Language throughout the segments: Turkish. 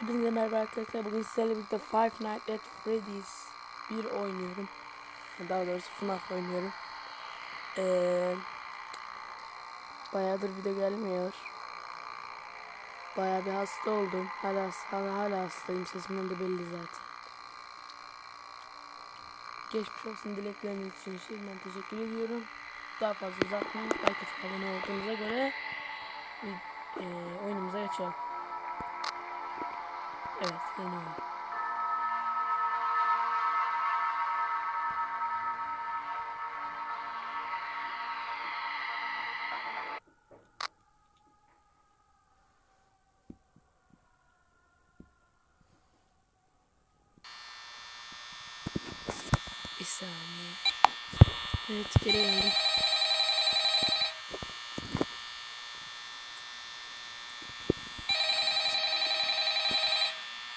Hepinize merhaba arkadaşlar. Bugün sizlerle birlikte Five Nights at Freddy's 1 oynuyorum. Daha doğrusu FNAF oynuyorum. Ee, bayağıdır video gelmiyor. Bayağı bir hasta oldum. Hala, hala, hala hastayım. Sesimden de belli zaten. Geçmiş olsun dilekleriniz için şimdiden teşekkür ediyorum. Daha fazla uzatmayın. Like abone olduğunuza göre e, oyunumuza geçelim. Evet yeni oyun. Bir saniye. Evet geri geldim.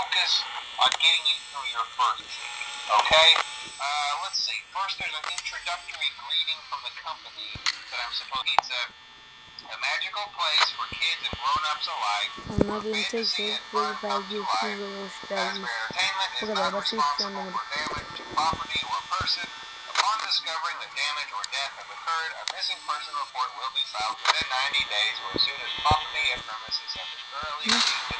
focus on getting you through your first okay? Uh, let's see. First, there's an introductory greeting from the company that I'm supposed to. It's a, a magical place for kids and grown-ups alike. Anladığım tek şey Freddy Fazbear'ın hoş geldiniz. Fazbear Entertainment is not basit, hiçbir şey responsible for damage to property or person. Upon discovering that damage or death have occurred, a missing person report will be filed within 90 days or as soon as property and premises have been thoroughly cleaned and and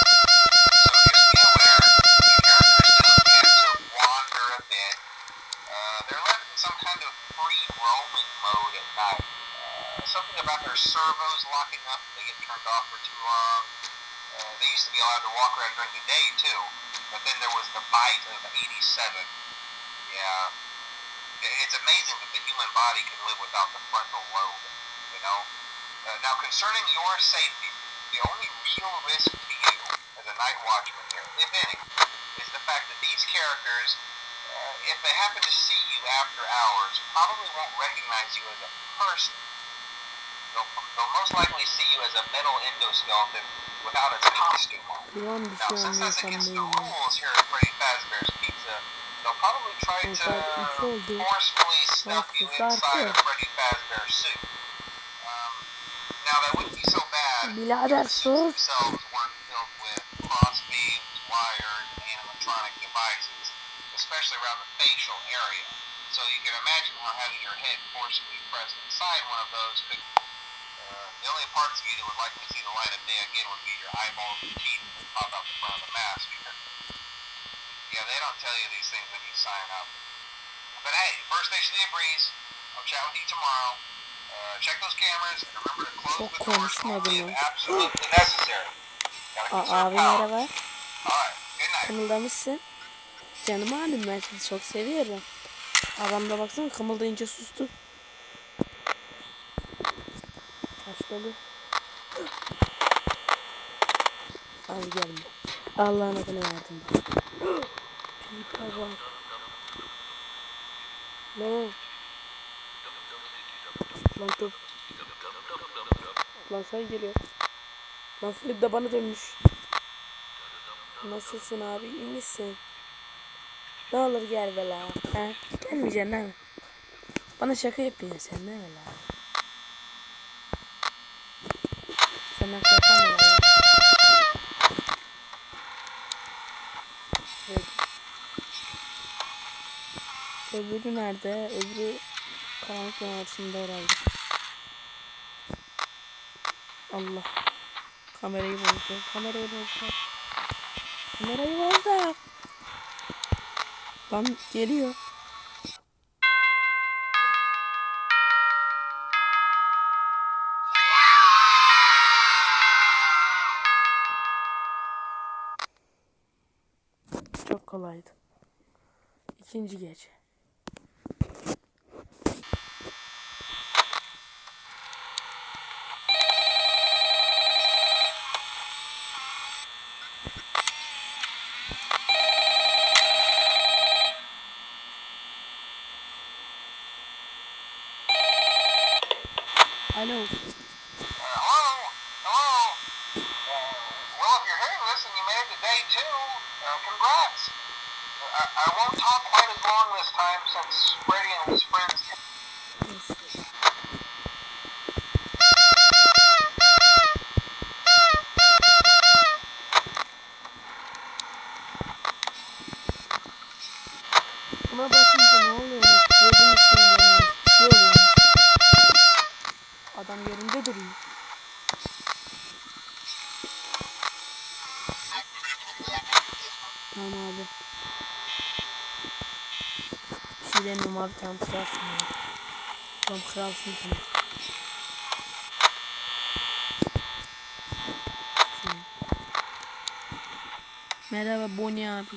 their servos locking up they get turned off for too long. Uh, they used to be allowed to walk around during the day too, but then there was the bite of 87. Yeah. It's amazing that the human body can live without the frontal lobe, you know? Uh, now, concerning your safety, the only real risk to you as a night watchman here, if any, is the fact that these characters, uh, if they happen to see you after hours, probably won't recognize you as a person. They'll, they'll most likely see you as a metal endoskeleton without its costume on. Now, since that's against the rules here at Freddy Fazbear's Pizza, they'll probably try to saat üç oldu. forcefully stuff you inside a Freddy Fazbear suit. Um, now, that wouldn't be so bad if the suits themselves weren't filled with cross beams, wires, and animatronic devices, especially around the facial area. So you can imagine how having your head forcibly pressed inside one of those could the only parts of you that would like to see the light of day again would be your eyeballs and teeth that pop out the front of the mask. yeah, they don't tell you these things when you sign up. But hey, first station of the breeze. I'll chat with you tomorrow. Uh, check those cameras and remember to close Çok the doors only if absolutely necessary. Aa, abi merhaba. Kımıldamışsın. Canım abim ben sizi çok seviyorum. Adam da baksana kımıldayınca sustu. Dolu. Abi gelme. Allah'ın adına yardım. Tipe bak. Ne? Lan top. Lan sen geliyor. Lan Fred de bana dönmüş. Nasılsın abi iyi misin? Ne olur gel be la. He? Gelmeyeceksin değil mi? Bana şaka yapıyorsun sen değil mi la? Senden korkan mı var ya? Evet. Öbürü nerede? Öbürü karanlık yanartısında herhalde. Allah. Kamerayı bozdu. Kamerayı bozdu. Kamerayı bozdu. Lan geliyor. Çok kolaydı. İkinci gece. Alo. I, won't talk quite as long this time since Freddy and his friends abi tamam kralsın ya. Tamam kralsın tamam. Merhaba Bonnie abi.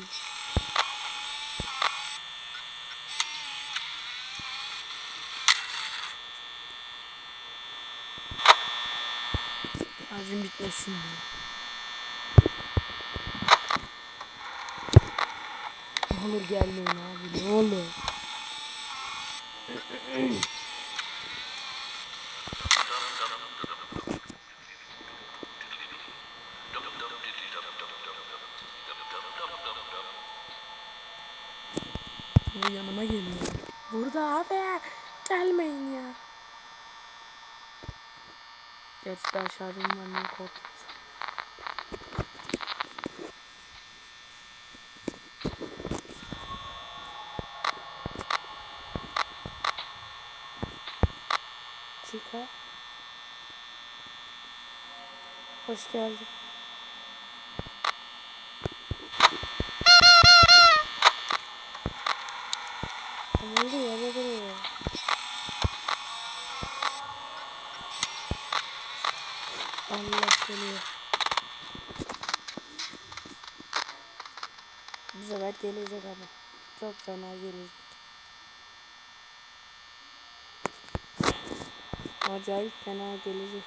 Şarjım bitmesin ya. Ne olur gelmeyin abi ne olur. Bu yanıma geliyor. Burada abi gelmeyin ya. Gerçekten şarjım var ne korktum. Chica. Hoş geldin. Ne oluyor? Ne oluyor? Allah geliyor. Bu sefer gelecek ama. Çok fena gelecek. Acayip fena gelecek.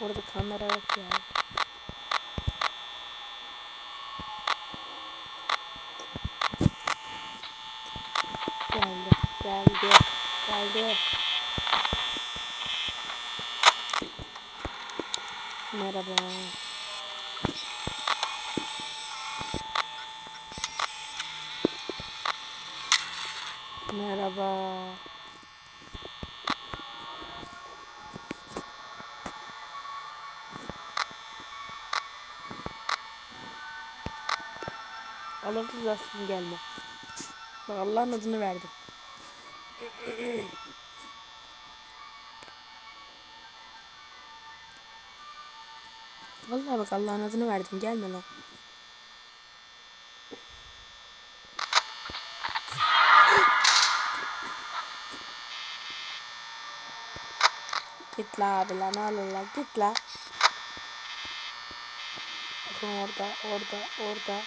Burada kamera yok ya. Geldi, geldi, geldi. Merhaba. Merhaba. Allah rızası gelme. Bak Allah'ın adını verdim. Vallahi bak Allah'ın adını verdim. Gelme lan. Git la abi lan al la git la. Bakın orada orada orada.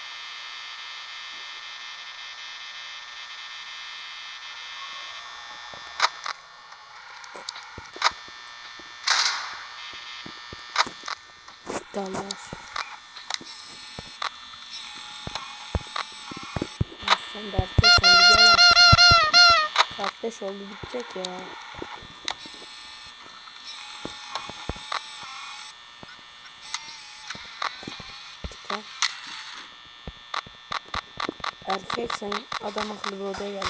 Dallar. Ya Sen de erkeksen bir gel. Saat 5 oldu bitecek ya. Erkeksen adam akıllı bir odaya gel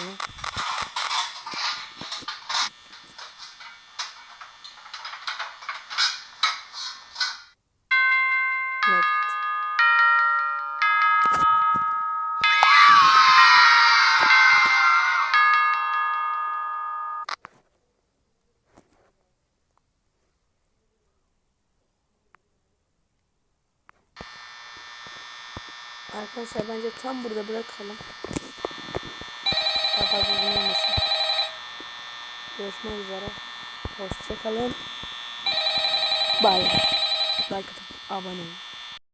Arkadaşlar bence tam burada bırakalım. Daha fazla uzun olmasın. Görüşmek üzere. Hoşçakalın. Bye. Like abone olun.